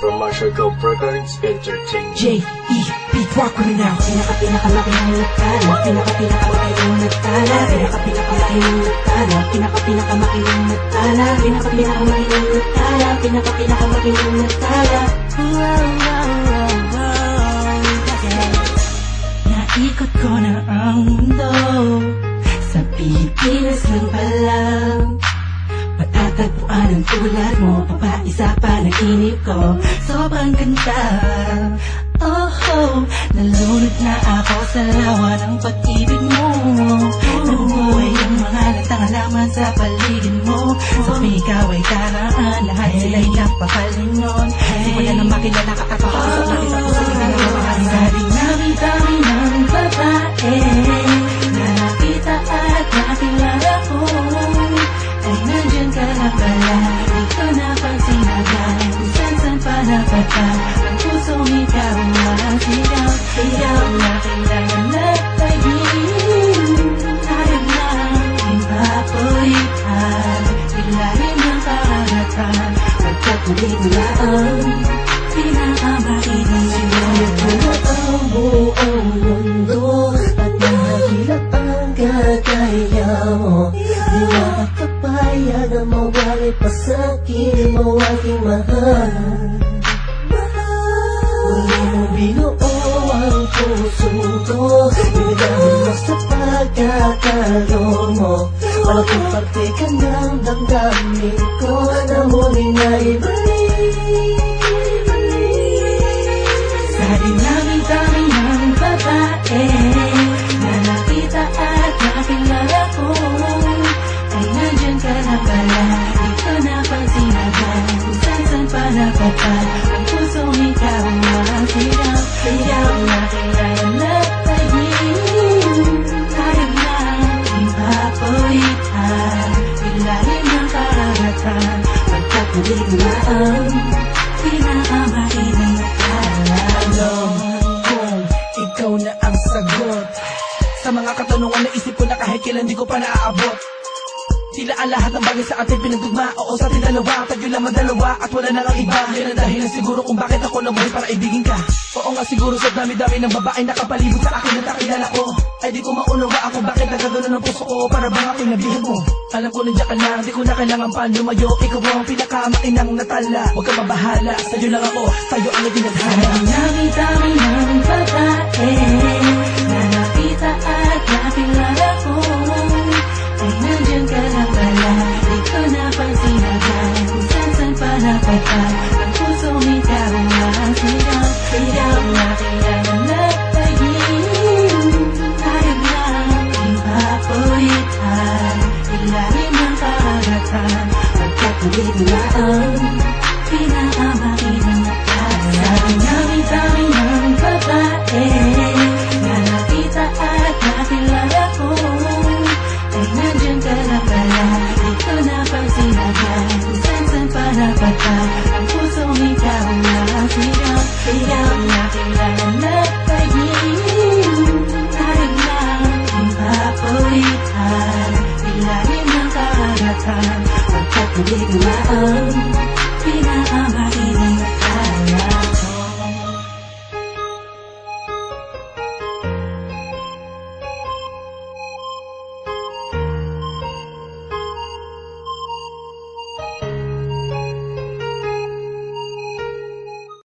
Marshall Go Records Entertainment. J, E, beat rock criminal Pinaka pinaka makinang nagtala Pinaka pinaka makinang nagtala Pinaka pinaka makinang nagtala Pinaka pinaka makinang nagtala Pinaka pinaka makinang nagtala Pinaka pinaka makinang nagtala. Naikot ko na ang mundo. Sa Pilipinas lang pala. Matatagpuan ang tulad mo Papaisa pa nainip ko Sobrang ganda. Oh, oh Nalunod na ako sa lawa ng pag-ibig mo. Nabuhay ang mga latang halaman sa paligid mo. Sa ikaw ay karaan Lahat sila'y napapalingon Simula na makilala ka at makausap na kita puso Hindi napata Ang pusong ikaw ang sigaw Sigaw na kailangan na tagin Ayaw na ipapulitan Ilalim ng karagatan Pagkatuloy mo na ang Pinakamainang Sinayot mo na ang buong mundo At mahirap ang kagaya mo Di makakapaya na mawali pa sa akin mo aking mahal puso ko Binigyan mo sa pagkakaroon mo Malaking parte ka ng damdamin ko Na muli nga ibalik Sa dinami-dami Mo na ang nakala Alam ikaw na ang sagot. Sa mga katanungan na isip ko na kahit kailan di ko pa naaabot Tila ang lahat ng bagay sa atin pinagdugma Oo sa ating dalawa, tayo lamang dalawa At wala na ang iba. Yan ang dahilan siguro kung bakit ako nabuhay para ibigin ka. Oo nga siguro sa dami-dami ng babae nakapalibot sa akin na nakilala ko. Ay di ko maunawa ako bakit nagagano ng puso ko. Para bang ako'y nabihag mo? Alam ko nandiyan ka na, di ko na kailangan pa lumayo Ikaw ang pinakamainang natala. Huwag ka mabahala, sa'yo lang ako. Tayo ang itinadhana Dami-dami ng babae Na nakita at nakilala ko Pagkatuloy na ang Pinakamainang nakasa Sa dami-dami ng babae Na nakita at nakilala ko Ay nandyan ka na pala Di ko napansin agad saan-saan pa napata